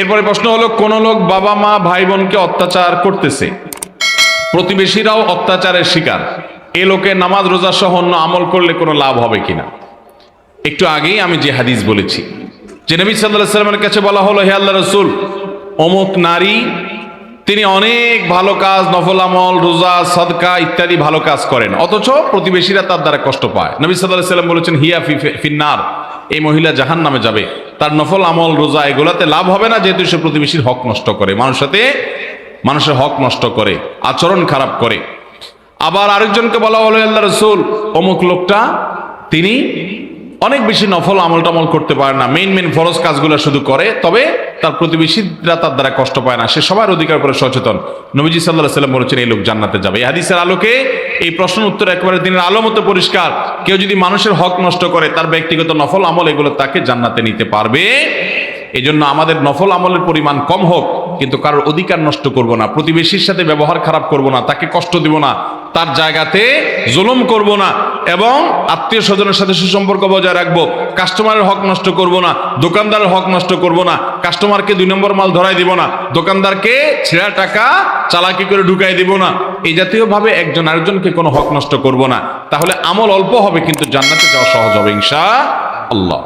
এরপরে প্রশ্ন হলো, কোন লোক বাবা, মা, ভাই, বোনকে অত্যাচার করতেছে? প্রতিবেশীরাও অত্যাচারের শিকার। এ লোকে নামাজ, রোজা সহ অন্য আমল করলে কোনো লাভ হবে কিনা? একটু আগেই আমি যে হাদিস বলেছি, যে নবী সাল্লাহ সাল্লামের কাছে বলা হলো, হে আল্লাহ রসুল, অমুক নারী, তিনি অনেক ভালো কাজ, নফল আমল, রোজা, সদকা ইত্যাদি ভালো কাজ করেন। অথচ প্রতিবেশীরা তার দ্বারা কষ্ট পায়। নবী সাল্লাহ সাল্লাম বলেছেন, হিয়া ফিন্নার, এই মহিলা জাহান নামে যাবে। তার নফল আমল, রোজা, এগুলাতে লাভ হবে না যেহেতু সে প্রতিবেশীর হক নষ্ট করে। মানুষ সাথে মানুষের হক নষ্ট করে, আচরণ খারাপ করে। আবার আরেকজনকে বলা হলো, আল্লাহ রসুল, অমুক লোকটা, তিনি অনেক বেশি নফল আমল টামল করতে পারে না। মেন মেন ফরজ কাজগুলো শুধু করে, তবে তার প্রতিবেশীরা তার দ্বারা কষ্ট পায় না। সে সবার অধিকার করে সচেতন। নবীজি সাল্লাহ সাল্লাম বলেছেন, এই লোক জান্নাতে যাবে। এই হাদিসের আলোকে এই প্রশ্নের উত্তর একেবারে দিনের আলো মতো পরিষ্কার। কেউ যদি মানুষের হক নষ্ট করে, তার ব্যক্তিগত নফল আমল এগুলো তাকে জান্নাতে নিতে পারবে। এই জন্য আমাদের নফল আমলের পরিমাণ কম হোক, কিন্তু কারোর অধিকার নষ্ট করব না, প্রতিবেশীর সাথে ব্যবহার খারাপ করব না, তাকে কষ্ট দিব না, তার জায়গাতে জুলুম করব না। এবং আত্মীয় স্বজনের সাথে সুসম্পর্ক বজায় রাখব। কাস্টমারের হক নষ্ট করব না, দোকানদারের হক নষ্ট করব না, কাস্টমারকে দুই নম্বর মাল ধরাই দিব না, দোকানদারকে ছেঁড়া টাকা চালাকি করে ঢুকাই দিব না। এই জাতীয়ভাবে একজন আরেকজনকে কোনো হক নষ্ট করব না। তাহলে আমল অল্প হবে, কিন্তু জান্নাতে যাওয়া সহজ হবে ইনশা আল্লাহ